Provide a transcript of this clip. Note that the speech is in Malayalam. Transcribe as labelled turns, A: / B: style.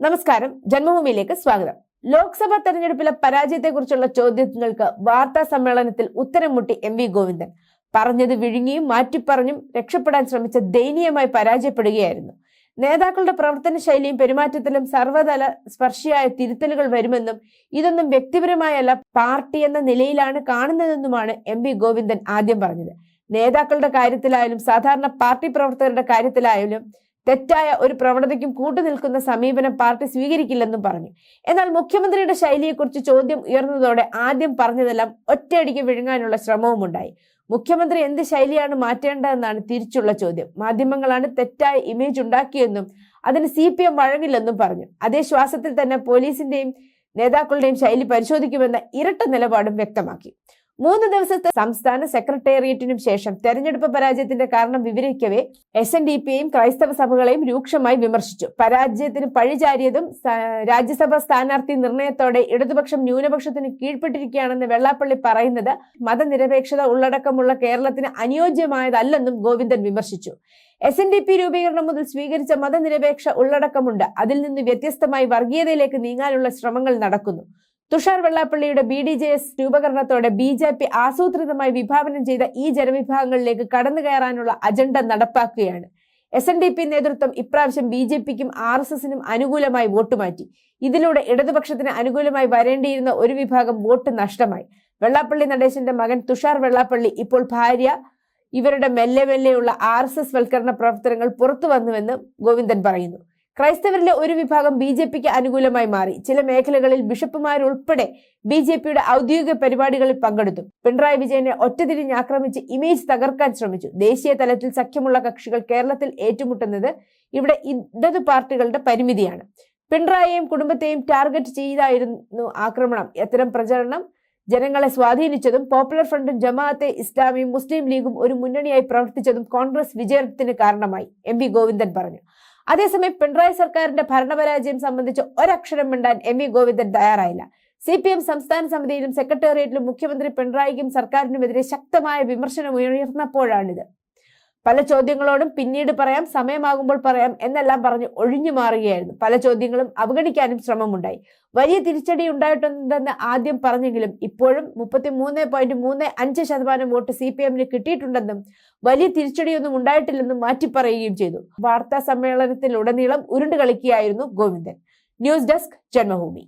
A: നമസ്കാരം. ജന്മഭൂമിയിലേക്ക് സ്വാഗതം. ലോക്സഭാ തെരഞ്ഞെടുപ്പിലെ പരാജയത്തെക്കുറിച്ചുള്ള ചോദ്യങ്ങൾക്ക് വാർത്താ സമ്മേളനത്തിൽ ഉത്തരം മുട്ടി എം വി ഗോവിന്ദൻ. പറഞ്ഞത് വിഴുങ്ങിയും മാറ്റിപ്പറഞ്ഞും രക്ഷപ്പെടാൻ ശ്രമിച്ച ദയനീയമായി പരാജയപ്പെടുകയായിരുന്നു. നേതാക്കളുടെ പ്രവർത്തന ശൈലിയും പെരുമാറ്റത്തിലും സർവതല സ്പർശിയായ തിരുത്തലുകൾ വരുമെന്നും ഇതൊന്നും വ്യക്തിപരമായല്ല പാർട്ടി എന്ന നിലയിലാണ് കാണുന്നതെന്നുമാണ് എം വി ഗോവിന്ദൻ ആദ്യം പറഞ്ഞത്. നേതാക്കളുടെ കാര്യത്തിലായാലും സാധാരണ പാർട്ടി പ്രവർത്തകരുടെ കാര്യത്തിലായാലും തെറ്റായ ഒരു പ്രവണതയ്ക്കും കൂട്ടുനിൽക്കുന്ന സമീപനം പാർട്ടി സ്വീകരിക്കില്ലെന്നും പറഞ്ഞു. എന്നാൽ മുഖ്യമന്ത്രിയുടെ ശൈലിയെക്കുറിച്ച് ചോദ്യം ഉയർന്നതോടെ ആദ്യം പറഞ്ഞതെല്ലാം ഒറ്റയടിക്ക് വിഴുങ്ങാനുള്ള ശ്രമവുമുണ്ടായി മുഖ്യമന്ത്രി എന്ത് ശൈലിയാണ് മാറ്റേണ്ടതെന്നാണ് തിരിച്ചുള്ള ചോദ്യം. മാധ്യമങ്ങളാണ് തെറ്റായ ഇമേജ് ഉണ്ടാക്കിയെന്നും അതിന് സി പി എം വഴങ്ങില്ലെന്നും പറഞ്ഞു. അതേ ശ്വാസത്തിൽ തന്നെ പോലീസിന്റെയും നേതാക്കളുടെയും ശൈലി പരിശോധിക്കുമെന്ന ഇരട്ട നിലപാടും വ്യക്തമാക്കി. മൂന്ന് ദിവസത്തെ സംസ്ഥാന സെക്രട്ടേറിയറ്റിനും ശേഷം തെരഞ്ഞെടുപ്പ് പരാജയത്തിന്റെ കാരണം വിവരിക്കവേ എസ് എൻ ഡി പിയെയും ക്രൈസ്തവ സഭകളെയും രൂക്ഷമായി വിമർശിച്ചു. പരാജയത്തിന് പഴിചാരിയതും രാജ്യസഭാ സ്ഥാനാർത്ഥി നിർണയത്തോടെ ഇടതുപക്ഷം ന്യൂനപക്ഷത്തിന് കീഴ്പ്പെട്ടിരിക്കുകയാണെന്ന് വെള്ളാപ്പള്ളി പറയുന്നത് മതനിരപേക്ഷത ഉള്ളടക്കമുള്ള കേരളത്തിന് അനുയോജ്യമായതല്ലെന്നും ഗോവിന്ദൻ വിമർശിച്ചു. എസ് എൻ ഡി പി രൂപീകരണം മുതൽ സ്വീകരിച്ച മതനിരപേക്ഷ ഉള്ളടക്കമുണ്ട്. അതിൽ നിന്ന് വ്യത്യസ്തമായി വർഗീയതയിലേക്ക് നീങ്ങാനുള്ള ശ്രമങ്ങൾ നടക്കുന്നു. തുഷാർ വെള്ളാപ്പള്ളിയുടെ ബി ഡി ജെ എസ് രൂപകരണത്തോടെ ബി ജെ പി ആസൂത്രിതമായി വിഭാവനം ചെയ്ത ഈ ജനവിഭാഗങ്ങളിലേക്ക് കടന്നു കയറാനുള്ള അജണ്ട നടപ്പാക്കുകയാണ്. എസ് എൻ ഡി പി നേതൃത്വം ഇപ്രാവശ്യം ബി ജെ പിക്കും ആർ എസ് എസിനും അനുകൂലമായി വോട്ട് മാറ്റി. ഇതിലൂടെ ഇടതുപക്ഷത്തിന് അനുകൂലമായി വരേണ്ടിയിരുന്ന ഒരു വിഭാഗം വോട്ട് നഷ്ടമായി. വെള്ളാപ്പള്ളി നടേശന്റെ മകൻ തുഷാർ വെള്ളാപ്പള്ളി ഇപ്പോൾ ഭാര്യ. ഇവരുടെ മെല്ലെ മെല്ലെയുള്ള ആർ എസ് എസ് വൽക്കരണ പ്രവർത്തനങ്ങൾ പുറത്തു വന്നുവെന്ന് ഗോവിന്ദൻ പറയുന്നു. ക്രൈസ്തവരിലെ ഒരു വിഭാഗം ബി ജെ പിക്ക് അനുകൂലമായി മാറി. ചില മേഖലകളിൽ ബിഷപ്പുമാരുൾപ്പെടെ ബി ജെ പിയുടെ ഔദ്യോഗിക പരിപാടികളിൽ പങ്കെടുത്തു. പിണറായി വിജയനെ ഒറ്റതിരിഞ്ഞ് ആക്രമിച്ച് ഇമേജ് തകർക്കാൻ ശ്രമിച്ചു. ദേശീയ തലത്തിൽ സഖ്യമുള്ള കക്ഷികൾ കേരളത്തിൽ ഏറ്റുമുട്ടുന്നത് ഇവിടെ ഇടതു പാർട്ടികളുടെ പരിമിതിയാണ്. പിണറായിയെയും കുടുംബത്തെയും ടാർഗറ്റ് ചെയ്തായിരുന്നു ആക്രമണം. എത്തരം പ്രചരണം? ജനങ്ങളെ സ്വാധീനിച്ചതും പോപ്പുലർ ഫ്രണ്ടും ജമാഅത്തെ ഇസ്ലാമിയും മുസ്ലിം ലീഗും ഒരു മുന്നണിയായി പ്രവർത്തിച്ചതും കോൺഗ്രസ് വിജയത്തിന് കാരണമായി. എം വി ഗോവിന്ദൻ പറഞ്ഞു. അതേസമയം പിണറായി സർക്കാരിന്റെ ഭരണപരാജയം സംബന്ധിച്ച് ഒരക്ഷരം മിണ്ടാൻ എം വി ഗോവിന്ദൻ തയ്യാറായില്ല. സി പി എം സംസ്ഥാന സമിതിയിലും സെക്രട്ടേറിയറ്റിലും മുഖ്യമന്ത്രി പിണറായിക്കും സർക്കാരിനുമെതിരെ ശക്തമായ വിമർശനം ഉയർന്നപ്പോഴാണിത്. പല ചോദ്യങ്ങളോടും പിന്നീട് പറയാം സമയമാകുമ്പോൾ പറയാം എന്നെല്ലാം പറഞ്ഞ് ഒഴിഞ്ഞു മാറുകയായിരുന്നു. പല ചോദ്യങ്ങളും അവഗണിക്കാനും ശ്രമമുണ്ടായി. വലിയ തിരിച്ചടി ഉണ്ടായിട്ടുണ്ടെന്ന് ആദ്യം പറഞ്ഞെങ്കിലും ഇപ്പോഴും മുപ്പത്തി മൂന്ന് പോയിന്റ് മൂന്ന് അഞ്ച് ശതമാനം വോട്ട് സി പി എമ്മിന് കിട്ടിയിട്ടുണ്ടെന്നും വലിയ തിരിച്ചടിയൊന്നും ഉണ്ടായിട്ടില്ലെന്നും മാറ്റിപ്പറയുകയും ചെയ്തു. വാർത്താ സമ്മേളനത്തിലുടനീളം ഉരുണ്ടു കളിക്കുകയായിരുന്നു ഗോവിന്ദൻ. News desk Janmabhumi.